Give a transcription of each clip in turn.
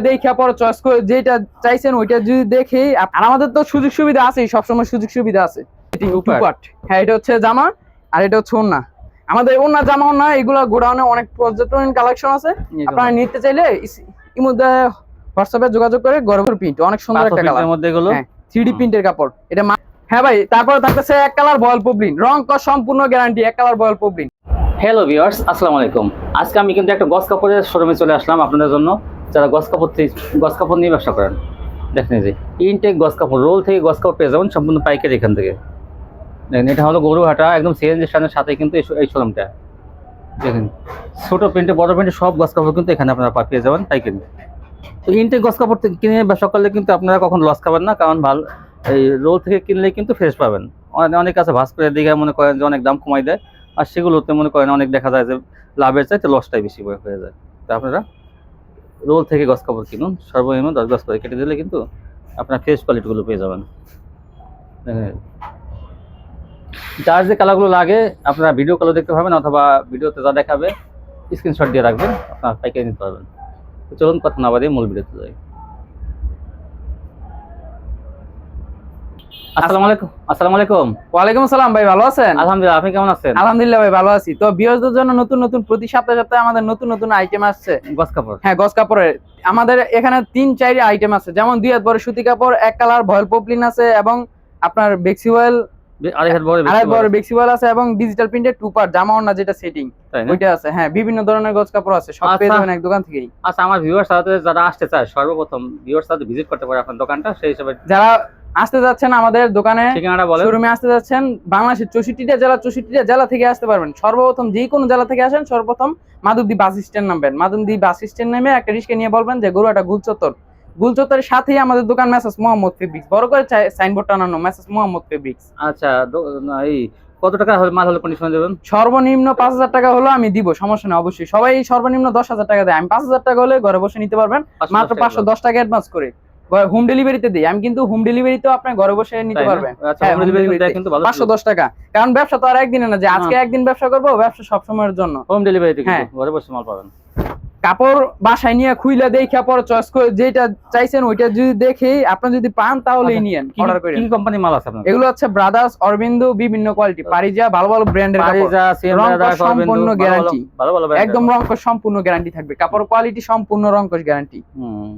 দেখে পরে চয়েস করে যেটা চাইছেন ওইটা যদি দেখে আর আমাদের তো সুযোগ সুবিধা আছে সবসময় সুযোগ সুবিধা আছে। হ্যাঁ এটা হচ্ছে জামা আর এটা হচ্ছে আমাদের জামা এগুলো গোডাউনে অনেক পর্যটন কালেকশন আছে। আপনারা নিতে চাইলে ইস- ইর মধ্যে হোয়াটসঅ্যাপে যোগাযোগ করে গরমের প্রিন্ট অনেক সুন্দর একটা কালার মধ্যে এগুলো? হ্যাঁ থ্রি প্রিন্টের কাপড়। এটা হ্যাঁ ভাই তারপরে থাকতেছে এক কালার বয়েল পবলিন রং সম্পূর্ণ গ্যারান্টি এক কালার বয়েল পবলিন হ্যালো ভিউয়ার্স আসসালামু আলাইকুম। আজকে আমি কিন্তু একটা গস কাপড়ের শোরুমে চলে আসলাম আপনাদের জন্য। যারা গস কাপড় গস কাপড় নিয়ে ব্যবসা করেন, দেখেন যে ইনটেক গস কাপড় রোল থেকে গস কাপড় পেয়ে যাবেন সম্পূর্ণ পাইকারি এখান থেকে। দেখেন, এটা হলো গরুহাটা, একদম সিএনজি স্ট্যান্ডের সাথে কিন্তু এই শোরুমটা। দেখেন, ছোট প্রিন্টে বড় প্রিন্টে সব গস কাপড় কিন্তু এখানে আপনারা পেয়ে যাবেন পাইকারি। তো ইনটেক গস কাপড় কিনে ব্যবসা করলে কিন্তু আপনারা কখন লস খাবেন না, কারণ ভালো এই রোল থেকে কিনলে কিন্তু ফ্রেশ পাবেন। অনে- অনেক আছে, ভাস করে দিকে মনে করেন যে অনেক দাম কমাই দেয়, আর সেগুলোতে মনে করেন অনেক দেখা যায় যে লাভের চাইতে লসটাই বেশি হয়ে যায়। তো আপনারা রোল থেকে গস কাপড় কিনুন, সর্বনিম্ন দশ গজ করে কেটে দিলে কিন্তু আপনার ফ্রেশ কোয়ালিটিগুলো পেয়ে যাবেন। যার যে কালারগুলো লাগে, আপনারা ভিডিও কালো দেখতে পাবেন অথবা ভিডিওতে যা দেখাবে স্ক্রিনশট দিয়ে রাখবেন, আপনারা পাইকারি নিতে পারবেন। চলুন কথা না বাদে মূল ভিডিওতে যাই। আসসালামু আলাইকুম। আসসালামু আলাইকুম। ওয়ালাইকুম আসসালাম ভাই ভালো আছেন? আলহামদুলিল্লাহ আপনি কেমন আছেন? আলহামদুলিল্লাহ ভাই ভালো আছি। তো বিয়ারদের জন্য নতুন নতুন প্রতি সপ্তাহে সপ্তাহে আমাদের নতুন নতুন আইটেম আসছে। গস কাপড়। হ্যাঁ গস কাপড়ের। আমাদের এখানে তিন চারটি আইটেম আছে। যেমন দুই হাত বড় সুতি কাপড় এক কালার ভয়েল পপলিন আছে এবং আপনার বেক্সিওয়েল আছে এবং ডিজিটাল প্রিন্টের টু পার্ট জামা ওড়না যেটা সেটিং ওইটা আছে। হ্যাঁ বিভিন্ন ধরনের গস কাপড় আছে। সব পেয়ে আচ্ছা। যাবেন এক দোকান থেকেই। আচ্ছা আমার ভিউয়ার সাথে যারা আসতে চায় সর্বপ্রথম ভিউয়ার সাথে ভিজিট করতে পারে আপনার দোকানটা সেই হিসাবে যারা আসতে যাচ্ছেন আমাদের দোকানে। ঠিকানাটা বলেন। শোরুমে আসতে যাচ্ছেন বাংলাদেশের চৌষট্টিটা জেলা চৌষট্টিটা জেলা থেকে আসতে পারবেন। সর্বপ্রথম যে কোনো জেলা থেকে আসেন সর্বপ্রথম মাধবদী বাস স্ট্যান্ড নামবেন। মাধবদী বাস স্ট্যান্ড নেমে একটা রিক্সা নিয়ে বলবেন যে গরুয়াটা গুলচত্বর। গুলচত্বরের সাথেই আমাদের দোকান মেসাজ মোহাম্মদ ফেব্রিক্স। বড় করে সাইনবোর্ড টানানো মেসাজ মোহাম্মদ ফেব্রিক্স। আচ্ছা এই কত টাকা মাল হলে কন্ডিশন দেবেন? সর্বনিম্ন পাঁচ হাজার টাকা হলো আমি দিব সমস্যা নেই অবশ্যই। সবাই সর্বনিম্ন দশ হাজার টাকা দেয়। আমি পাঁচ হাজার টাকা হলে ঘরে বসে নিতে পারবেন মাত্র পাঁচশো দশ টাকা অ্যাডভান্স করে। হোম ডেলিভারিতে দিই। আমি কিন্তু হোম ডেলিভারিতেও আপনি ঘরে বসে নিতে পারবেন। আচ্ছা পাঁচশো দশ টাকা। কারণ ব্যবসা তো আর একদিনে না যে আজকে একদিন ব্যবসা করব ব্যবসা সবসময়ের জন্য। হোম ডেলিভারিতে হ্যাঁ। কিন্তু ঘরে বসে মাল পাবেন। কাপড় বাসায় নিয়ে খুইলা দেখে পরে চয়েস করে যেটা চাইছেন ওইটা যদি দেখে আপনি যদি পান তাহলেই আচ্ছা, নিয়েন অর্ডার করে কি কোম্পানি মাল আছে আপনার এগুলো হচ্ছে ব্রাদার্স অরবিন্দু বিভিন্ন কোয়ালিটি পারিজা ভালো ভালো ব্র্যান্ডের পারিজা সম্পূর্ণ গ্যারান্টি ভালো ভালো একদম। রংকশ সম্পূর্ণ গ্যারান্টি থাকবে। কাপড় কোয়ালিটি সম্পূর্ণ রংকশ গ্যারান্টি হুম,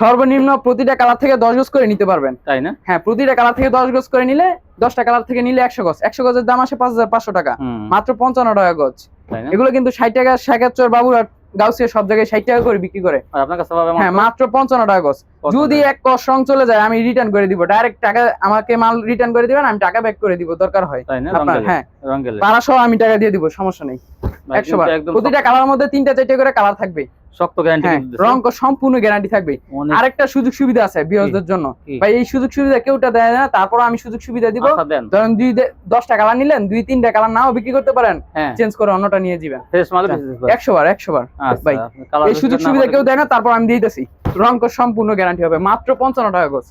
সর্বনিম্ন প্রতিটা কালার থেকে দশ গজ করে নিতে পারবেন। তাই না? হ্যাঁ প্রতিটা কালার থেকে দশ গজ করে নিলে দশটা কালার থেকে নিলে একশো গজ। একশো গজের দাম আসে পাঁচ হাজার পাঁচশো টাকা। মাত্র পঞ্চান্ন টাকা গজ। এগুলো কিন্তু ষাট টাকা শেখাচ্চর বাবুরাট গাউসিয়া সব জায়গায় ষাট টাকা করে বিক্রি করে। আপনার কাছে হ্যাঁ মাত্র পঞ্চান্ন টাকা গজ। যদি এক কস রং চলে যায় আমি রিটার্ন করে দিব। ডাইরেক্ট টাকা আমাকে মাল রিটার্ন করে দিবেন আমি টাকা ব্যাক করে দিব দরকার হয়। আপনার হ্যাঁ। রঙ্গেলে সহ আমি টাকা দিয়ে দিব সমস্যা নেই। একশো বার। প্রতিটা কালার মধ্যে তিনটা চারটে করে কালার থাকবে শক্ত গ্যারান্টি রং সম্পূর্ণ গ্যারান্টি থাকবে। আরেকটা সুযোগ সুবিধা আছে বিয়সদের জন্য। ভাই এই সুযোগ সুবিধা কেউটা দেয় না তারপর আমি সুযোগ সুবিধা দিব। ধরেন দুই দশটা কালার নিলেন দুই তিনটা কালার নাও বিক্রি করতে পারেন চেঞ্জ করে অন্যটা নিয়ে যাবেন। একশো বার একশো বার ভাই, এই সুযোগ সুবিধা কেউ দেয় না তারপর আমি দিতেছি। রং সম্পূর্ণ গ্যারান্টি হবে। মাত্র পঞ্চান্ন টাকা গজ।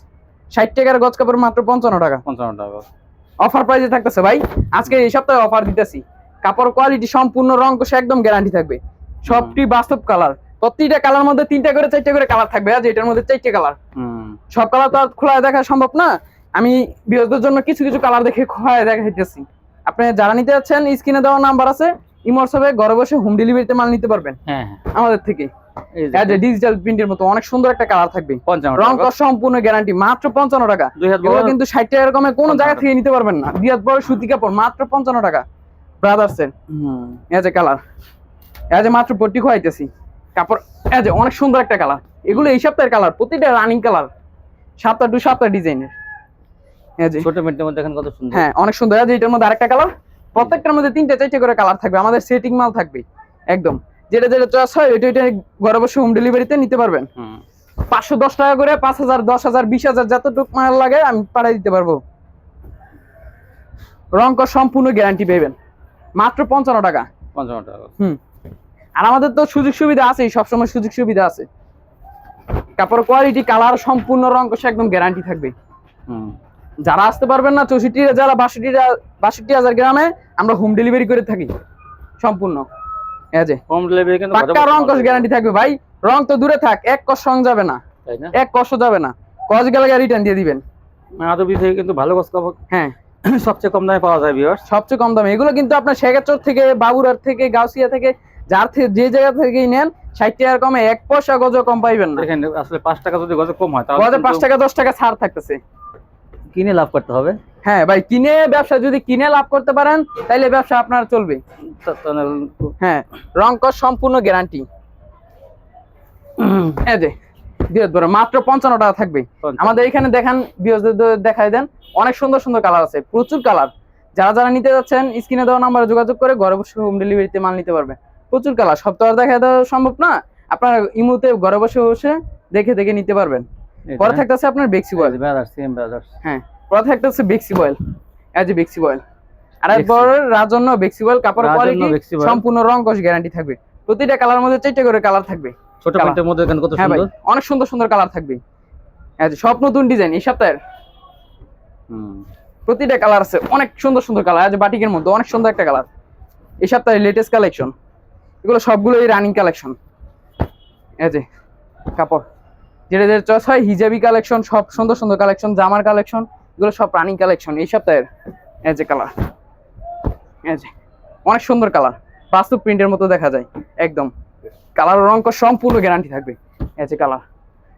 ষাট টাকার গজ কাপড় মাত্র পঞ্চান্ন টাকা। পঞ্চান্ন টাকা অফার প্রাইসে থাকতেছে ভাই। আজকে এই সপ্তাহে অফার দিতেছি। কাপড় কোয়ালিটি সম্পূর্ণ রং একদম গ্যারান্টি থাকবে। সবটি বাস্তব কালার প্রতিটা কালার মধ্যে তিনটা করে চারটা করে কালার থাকবে। আজ এটার মধ্যে চারটে কালার সব কালার তো আর খোলা দেখা সম্ভব না। আমি বিরোধের জন্য কিছু কিছু কালার দেখে খোলা দেখাইতেছি। আপনি যারা নিতে যাচ্ছেন স্ক্রিনে দেওয়া নাম্বার আছে। ইমোটসবে ঘরে বসে হোম ডেলিভারিতে মাল নিতে পারবেন। হ্যাঁ হ্যাঁ। আমাদের থেকে। এই যে ডিজিটাল প্রিন্টের মতো অনেক সুন্দর একটা কালার থাকবে। রং সম্পূর্ণ গ্যারান্টি মাত্র পঞ্চান্ন টাকা। কিন্তু ষাট টাকা এরকমের কোনো জায়গা থেকে নিতে পারবেন না। বিয়াত বড় সুতি কাপড় মাত্র পঞ্চান্ন টাকা। ব্রাদার্স এর। হুম। As a colour as a মাত্র পট্টি খোয়াইতেছি। কাপড় অনেক সুন্দর একটা কালার এগুলো এই সপ্তাহের কালার প্রতিটা রানিং কালার সাতটা টু সাতটা ডিজাইনের ছোট মিনিটের মধ্যে কত সুন্দর? হ্যাঁ অনেক সুন্দর। এজ এটার মধ্যে আরেকটা কালার প্রত্যেকটার মধ্যে তিনটা চারটে করে কালার থাকবে। আমাদের সেটিং মাল থাকবে। একদম। যেটা যেটা চয়েস হয় ঘরে বসে হোম ডেলিভারিতে নিতে পারবেন। পাঁচশো দশ টাকা করে পাঁচ হাজার দশ হাজার বিশ হাজার যতটুকু মাল লাগে আমি পাঠাই দিতে পারব। রং কর সম্পূর্ণ গ্যারান্টি পেবেন মাত্র পঞ্চান্ন টাকা। পঞ্চান্ন টাকা। হুম। আর আমাদের তো সুযোগ সুবিধা আছেই সবসময় সুযোগ সুবিধা আছে। কাপড় কোয়ালিটি কালার সম্পূর্ণ রং কষে একদম গ্যারান্টি থাকবে যারা আসতে পারবেন না চৌষট্টি যারা বাষট্টি বাষট্টি হাজার গ্রামে আমরা হোম ডেলিভারি করে থাকি সম্পূর্ণ। হোম ডেলিভারি কিন্তু পাক্কা রং যাবে। গ্যারান্টি থাকবে ভাই। রং তো দূরে থাক এক কষ রং যাবে না। তাই না? এক কষ যাবে না। কস গেলে রিটার্ন দিয়ে দিবেন। থেকে কিন্তু ভালো কাপড় হ্যাঁ। সবচেয়ে কম দামে পাওয়া যায় ভিউয়ার্স সবচেয়ে কম দামে। এগুলো কিন্তু আপনার শেখাচর থেকে বাবুরার থেকে গাউসিয়া থেকে যার থেকে যে জায়গা থেকেই নেন ষাট টাকার কমে এক পয়সা গজ কম পাইবেন না। দেখেন আসলে পাঁচ টাকা যদি গজে কম হয় তাহলে পাঁচ টাকা দশ টাকা ছাড় থাকতেছে। কিনে লাভ করতে হবে? হ্যাঁ ভাই কিনে ব্যবসা যদি কিনে লাভ করতে পারেন তাহলে ব্যবসা আপনার চলবে। হ্যাঁ রং কস সম্পূর্ণ গ্যারান্টি এই যে বিরোধ মাত্র পঞ্চান্ন টাকা থাকবে। আমাদের এখানে দেখান বিরোধ দেখাই দেন অনেক সুন্দর সুন্দর কালার আছে প্রচুর কালার যারা যারা নিতে যাচ্ছেন স্ক্রিনে দেওয়া নাম্বারে যোগাযোগ করে ঘরে বসে হোম ডেলিভারিতে মাল নিতে পারবেন প্রচুর কালার। সব তো আর দেখা দেওয়া সম্ভব না। আপনার ইমুতে ঘরে বসে বসে দেখে দেখে নিতে পারবেন। পরে থাকতেছে আপনার বেক্সি বয়েল হ্যাঁ পরে থাকতেছে বেক্সি বয়েল এজ এ বেক্সি বয়েল আর একবার রাজন্য বেক্সি বয়েল কাপড় কোয়ালিটি সম্পূর্ণ রং কস গ্যারান্টি থাকবে। প্রতিটা কালার মধ্যে চারটে করে কালার থাকবে। ছোট কালার। মধ্যে এখানে কত হ্যাঁ সুন্দর। অনেক সুন্দর সুন্দর কালার থাকবে। যে সব নতুন ডিজাইন এই সপ্তাহের। হুম। প্রতিটা কালার আছে অনেক সুন্দর সুন্দর কালার। আছে বাটিকের মধ্যে অনেক সুন্দর একটা কালার। এই সপ্তাহের লেটেস্ট কালেকশন এগুলো সবগুলোই রানিং কালেকশন এই যে কাপড়। যেটা যেটা চয়েস হয় হিজাবি কালেকশন সব সুন্দর সুন্দর কালেকশন জামার কালেকশন এগুলো সব রানিং কালেকশন এই সপ্তাহের। এই যে কালার এই যে অনেক সুন্দর কালার বাস্তব প্রিন্টের মতো দেখা যায় একদম। কালার রং কর সম্পূর্ণ গ্যারান্টি থাকবে এই যে কালার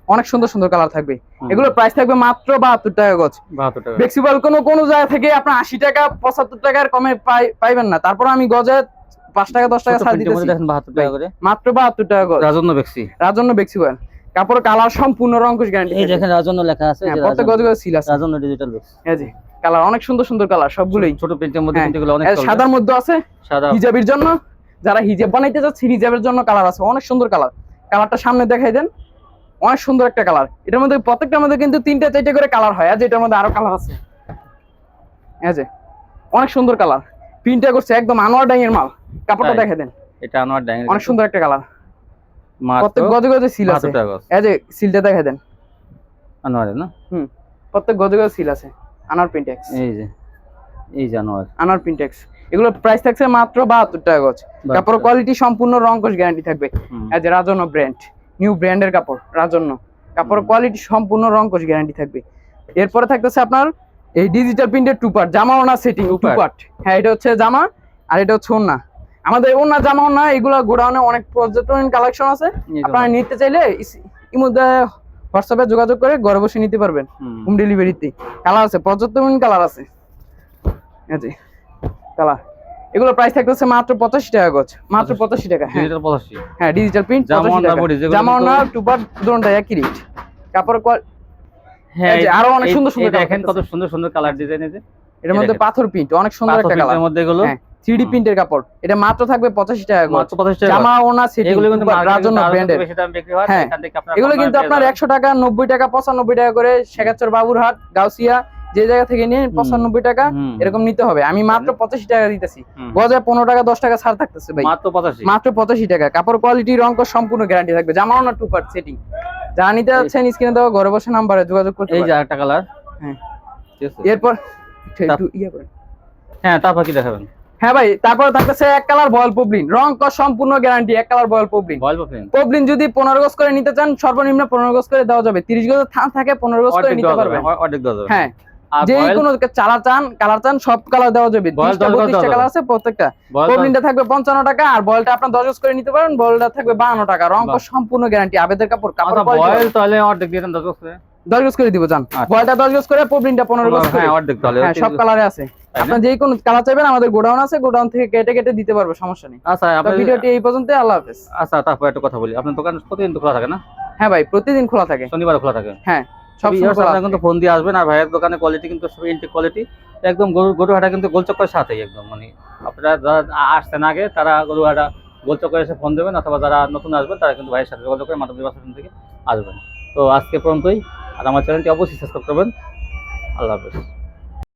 অনেক সুন্দর সুন্দর কালার থাকবে। এগুলোর প্রাইস থাকবে মাত্র বাহাত্তর টাকা গজ। বাহাত্তর টাকা। ফ্লেক্সিবল কোনো কোনো জায়গা থেকে আপনার আশি টাকা পঁচাত্তর টাকার কমে পাই- পাইবেন না। তারপর আমি গজে পাঁচ টাকা দশ টাকা ছাড় দিতেছি। দেখেন বাহাত্তর টাকা করে। মাত্র বাহাত্তর টাকা গজ রাজন্য বেক্সি। রাজন্য ফ্লেক্সিবল কাপড় কালার সম্পূর্ণ রঙ্কুশ গ্যারান্টি এই দেখেন রাজন্য লেখা আছে যে প্রত্যেক গজ গজ সিল আছে। রাজন্য ডিজিটাল বেক্স এই যে কালার অনেক সুন্দর সুন্দর কালার সবগুলোই। ছোট প্রিন্টের মধ্যে হ্যাঁ। কিন্তু এগুলো অনেক সাদার মধ্যে আছে সাদা। হিজাবের জন্য। যারা হিজাব বানাইতে যাচ্ছে হিজাবের জন্য কালার আছে অনেক সুন্দর কালার। কালারটা সামনে দেখাই দেন। অনেক সুন্দর একটা কালার। এটার মধ্যে প্রত্যেকটার মধ্যে কিন্তু তিনটা চারটে করে কালার হয়। আর এটার মধ্যে আরও কালার আছে। এই যে অনেক সুন্দর কালার। প্রিন্টটা করছে একদম আনোয়ার ডাইং এর মাল। কাপড়টা? দেখে দেন। এটা আনোয়ার ডাইং অনেক সুন্দর একটা কালার। মাত্র প্রত্যেক গজে গজে সিল আছে। 72। এই যে সিলটা দেখে দেন। আনোয়ারের না? হুম প্রত্যেক গজে গজে সিল আছে। আনার প্রিন্টেক্স এই যে এই যে আনোয়ার। আনার প্রিন্টেক্স এগুলোর প্রাইস থাকছে মাত্র বাহাত্তর টাকা গজ। কাপড় কোয়ালিটি সম্পূর্ণ রঙ্কশ গ্যারান্টি থাকবে। এই যে রাজন্য ব্র্যান্ড নিউ ব্র্যান্ডের কাপড় রাজন্য। কাপড় কোয়ালিটি সম্পূর্ণ রঙ্কশ গ্যারান্টি থাকবে। এরপরে থাকতেছে আপনার এই ডিজিটাল প্রিন্টের টু পার্ট জামা ওনা সেটিং টু পার্ট হ্যাঁ এটা হচ্ছে জামা আর এটা হচ্ছে ওনা। আমাদের ওনা জামা ওনা এগুলো গোডাউনে অনেক পর্যটন কালেকশন আছে। আপনারা নিতে চাইলে ইমধ্যে হোয়াটসঅ্যাপে যোগাযোগ করে ঘরে বসে নিতে পারবেন। হোম। ডেলিভারিতে কালার আছে পর্যাপ্তমান কালার আছে। যে কালার এগুলো প্রাইস থাকতেছে মাত্র পঁচাশি টাকা গজ। মাত্র পঁচাশি। টাকা হ্যাঁ। ডিজিটাল পঁচাশি। হ্যাঁ ডিজিটাল প্রিন্ট জামা ওনা টুপার দুটোটা একই রেট কাপড় হ্যাঁ আরও অনেক সুন্দর সুন্দর দেখেন কত সুন্দর সুন্দর কালার ডিজাইন আছে এটার মধ্যে পাথর প্রিন্ট অনেক সুন্দর একটা কালার প্রিন্টের মধ্যে এগুলো। হ্যাঁ প্রিন্টের কাপড়। এটা মাত্র থাকবে পঁচাশি টাকা মাত্র পঁচাশি টাকা জামা ওনা সেটিং এগুলো কিন্তু রাজন্য ব্র্যান্ডের বেশি দাম বিক্রি হয়। এখান থেকে আপনারা এগুলো কিন্তু আপনার পেয়ে একশো টাকা নব্বই টাকা পঁচানব্বই টাকা করে শেখাচর বাবুরহাট গাউসিয়া যে জায়গা থেকে নিয়ে পঁচানব্বই টাকা এরকম নিতে হবে। আমি মাত্র পঁচাশি টাকা দিতেছি। হুম। গজে পনেরো টাকা দশ টাকা ছাড় থাকতেছে ভাই। মাত্র পঁচাশি। মাত্র পঁচাশি টাকা। কাপড় কোয়ালিটি রঙ সম্পূর্ণ গ্যারান্টি থাকবে। জামাও না টু পার্ট সেটিং যারা নিতে যাচ্ছেন স্ক্রিনে দেওয়া ঘরে বসে নাম্বারে যোগাযোগ করতে এই যে একটা কালার। হ্যাঁ। এরপর একটু ইয়ে করেন। হ্যাঁ তারপর কি দেখাবেন? হ্যাঁ ভাই তারপরে থাকতেছে এক কালার বয়েল পবলিন। রং কস সম্পূর্ণ গ্যারান্টি এক কালার বয়েল পবলিন। বয়েল পাবেন পবলিন যদি পনেরো গজ করে নিতে চান সর্বনিম্ন পনেরো গজ করে দেওয়া যাবে। তিরিশ গজ থান থাকে পনেরো গজ করে নিতে পারবে পারবেন। অর্ধেক দেওয়া যাবে। হ্যাঁ। যে কোনো চান কালার চান সব কালার দেওয়া যাবে। বয়েল তিরিশটা দশ গজ বত্রিশটা কালার আছে প্রত্যেকটা। পবলিনটা থাকবে পঞ্চান্ন টাকা আর বয়েলটা আপনার দশ করে নিতে পারেন। বয়েলটা থাকবে বাহান্ন টাকা। রং সম্পূর্ণ গ্যারান্টি আবেদের কাপড় কাপড় আচ্ছা বয়েল তাহলে অর্ধেক দিয়ে দেন দশ বছরে দশ গজ করে দিব জান। আচ্ছা। বয়েলটা দশ গজ করে পবলিনটা পনেরো গজ করে। হ্যাঁ অর্ধেক তাহলে। হ্যাঁ সব কালারে আছে। তাই না? আপনার যে কোনো কালার চাইবেন আমাদের গোডাউন আছে গোডাউন থেকে কেটে কেটে দিতে পারব সমস্যা নেই। আচ্ছা তো আপনার ভিডিওটি এই পর্যন্ত আল্লাহ হাফেজ। আচ্ছা তারপর একটা কথা বলি। আপনার দোকান প্রতিদিন তো খোলা থাকে না? হ্যাঁ ভাই প্রতিদিন খোলা থাকে। শনিবার খোলা থাকে? হ্যাঁ। আপনারা কিন্তু ফোন দিয়ে আসবেন আর ভাইয়ের দোকানে কোয়ালিটি কিন্তু সব কোয়ালিটি একদম গরু গরুহাটা কিন্তু গোলচক্করের সাথেই একদম। মানে আপনারা যারা আসছেন আগে তারা গরুহাটা গোলচক্করে এসে ফোন দেবেন অথবা যারা নতুন আসবেন তারা কিন্তু ভাইয়ের সাথে যোগাযোগ করে থেকে আসবেন। তো আজকে পর্যন্তই। আর আমার চ্যানেলটি অবশ্যই সাবস্ক্রাইব করবেন। আল্লাহ হাফেজ।